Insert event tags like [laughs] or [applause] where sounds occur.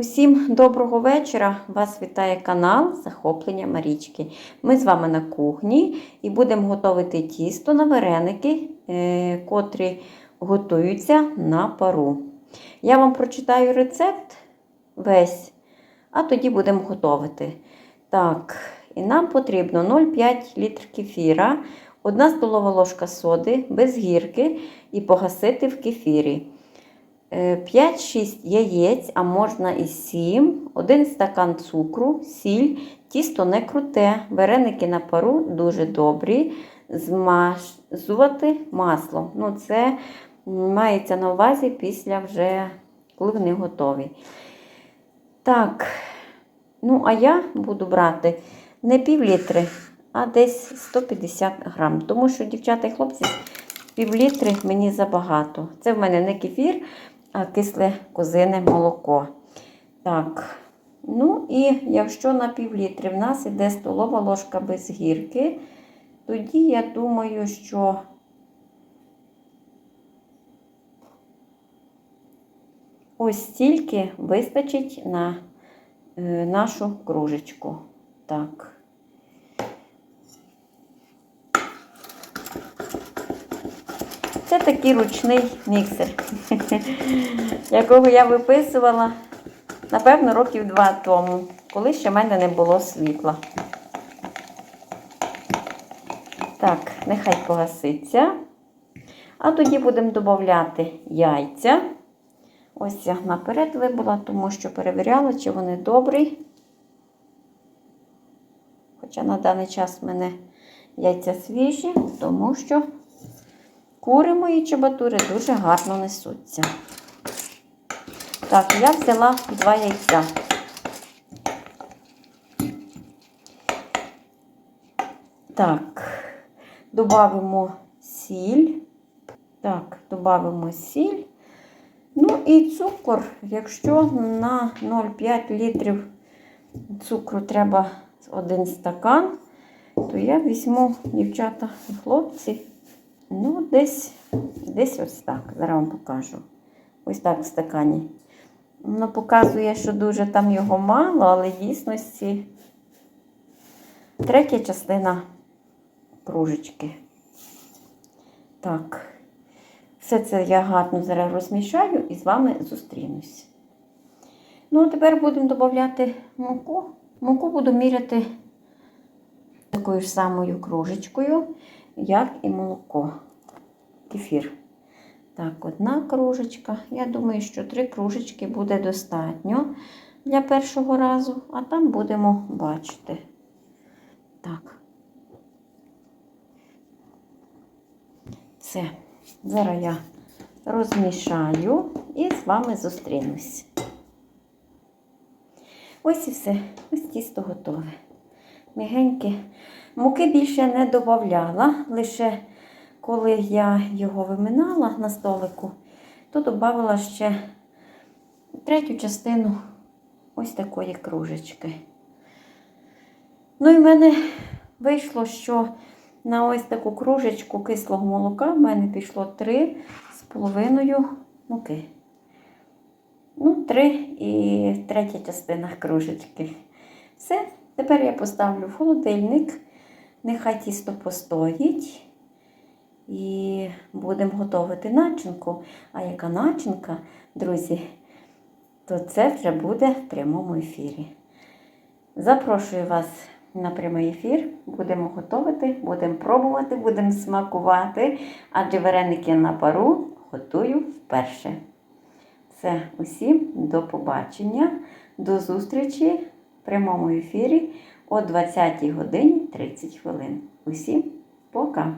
Усім доброго вечора! Вас вітає канал Захоплення Марічки. Ми з вами на кухні і будемо готувати тісто на вареники, е, котрі готуються на пару. Я вам прочитаю рецепт весь, а тоді будемо готувати. Так, і нам потрібно 0,5 літр кефіра, 1 столова ложка соди без гірки і погасити в кефірі. 5-6 яєць, а можна і 7, 1 стакан цукру, сіль, тісто не круте, вареники на пару дуже добрі. Змазувати маслом. Ну, Це мається на увазі після вже, коли вони готові. Так, ну, а я буду брати не пів літри, а десь 150 грам. Тому що, дівчата і хлопці, пів літри мені забагато. Це в мене не кефір, кисле козине молоко. Так, ну і якщо на пів літри в нас іде столова ложка без гірки, тоді я думаю, що ось стільки вистачить на е, нашу кружечку. Так. Це такий ручний міксер, [laughs] якого я виписувала, напевно, років два тому, коли ще в мене не було світла. Так, нехай погаситься. А тоді будемо додати яйця. Ось я наперед вибула, тому що перевіряла, чи вони добрі. Хоча на даний час в мене яйця свіжі, тому що кури мої чебатури дуже гарно несуться. Так, я взяла два яйця. Так, додамо сіль. Так, додамо сіль. Ну і цукор, якщо на 0,5 літрів цукру треба один стакан, то я візьму, дівчата і хлопці, ну, десь десь ось так. Зараз вам покажу. Ось так в стакані. Воно показує, що дуже там його мало, але дійсності третя частина кружечки. Так. Все це я гарно зараз розмішаю і з вами зустрінусь. Ну, а тепер будемо додати муку. Муку буду міряти такою ж самою кружечкою, як і молоко. Кефір. Так, одна кружечка. Я думаю, що три кружечки буде достатньо для першого разу, а там будемо бачити. Так. Все. Зараз я розмішаю і з вами зустрінусь. Ось і все. Ось тісто готове. Мігеньке. Муки більше не додавала, лише коли я його виминала на столику, то додавала ще третю частину ось такої кружечки. Ну і в мене вийшло, що на ось таку кружечку кислого молока в мене пішло 3 з половиною муки. Ну, 3 і третя частина кружечки. Все, тепер я поставлю в холодильник, нехай тісто постоїть. І будемо готувати начинку. А яка начинка, друзі, то це вже буде в прямому ефірі. Запрошую вас на прямий ефір. Будемо готувати, будемо пробувати, будемо смакувати, адже вареники на пару готую вперше. Все, усім до побачення, до зустрічі прямому ефірі о 20 годині 30 хвилин. Усім пока!